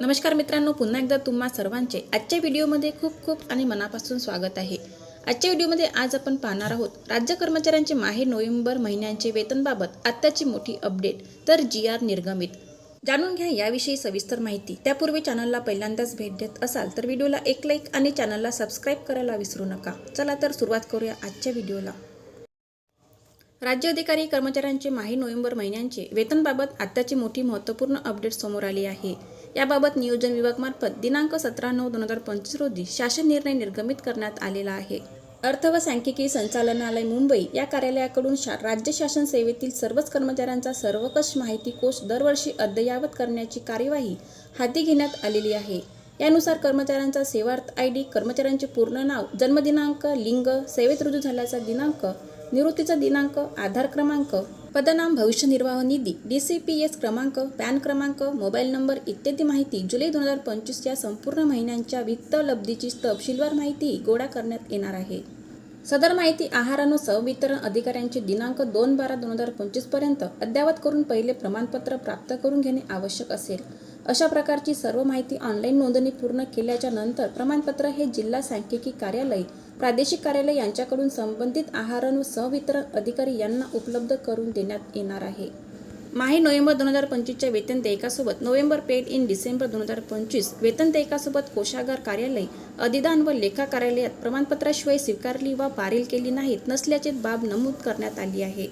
नमस्कार मित्रांनो पुन्हा एकदा तुम्हा सर्वांचे आजच्या व्हिडिओमध्ये खूप खूप आणि मनापासून स्वागत आहे. आजच्या व्हिडिओमध्ये आज आपण पाहणार आहोत राज्य कर्मचाऱ्यांचे माहे नोव्हेंबर महिन्यांचे वेतनबाबत आत्ताची मोठी अपडेट तर जी आर निर्गमित. जाणून घ्या याविषयी सविस्तर माहिती. त्यापूर्वी चॅनलला पहिल्यांदाच भेट देत असाल तर व्हिडिओला एक लाईक आणि चॅनलला सबस्क्राईब करायला विसरू नका. चला तर सुरुवात करूया आजच्या व्हिडिओला. राज्य अधिकारी कर्मचाऱ्यांचे माही नोव्हेंबर महिन्यांचे वेतनबाबत आत्ताची मोठी महत्त्वपूर्ण अपडेट समोर आली आहे. याबाबत नियोजन विभागमार्फत दिनांक सतरा नऊ दोन हजार पंचवीस रोजी शासन निर्णय निर्गमित करण्यात आलेला आहे. अर्थ व सांख्यिकी संचालनालय मुंबई या कार्यालयाकडून शा राज्य शासन सेवेतील सर्वच कर्मचाऱ्यांचा सर्वकष माहिती कोश दरवर्षी अद्ययावत करण्याची कार्यवाही हाती घेण्यात आलेली आहे. यानुसार कर्मचाऱ्यांचा सेवार्थ आय डी कर्मचाऱ्यांचे पूर्ण नाव जन्मदिनांक लिंग सेवेत रुजू झाल्याचा दिनांक निवृत्तीचा दिनांक आधार क्रमांक पदनाम भविष्य निर्वाह निधी डी सी पी एस क्रमांक पॅन क्रमांक मोबाईल नंबर इत्यादी माहिती जुलै दोन हजार पंचवीसच्या संपूर्ण महिन्यांच्या वित्त लब्धीची तपशीलवार माहिती गोळा करण्यात येणार आहे. सदर माहिती आहार आणि सहवितरण अधिकाऱ्यांचे दिनांक दोन बारा दोन हजार पंचवीसपर्यंत अद्ययावत करून पहिले प्रमाणपत्र प्राप्त करून घेणे आवश्यक असेल. अशा प्रकारची सर्व माहिती ऑनलाईन नोंदणी पूर्ण केल्याच्यानंतर प्रमाणपत्र हे जिल्हा सांख्यिकी कार्यालय प्रादेशिक कार्यालय यांच्याकडून संबंधित आहारानु व सहवितरण अधिकारी यांना उपलब्ध करून देण्यात येणार आहे. माही नोव्हेंबर दोन हजार पंचवीसच्या वेतन देयकासोबत नोव्हेंबर पेड इन डिसेंबर दोन हजार पंचवीस वेतन देयकासोबत कोशागार कार्यालय अधिदान व लेखा कार्यालयात प्रमाणपत्राशिवाय स्वीकारली वा पारील केली नाहीत नसल्याची बाब नमूद करण्यात आली आहे.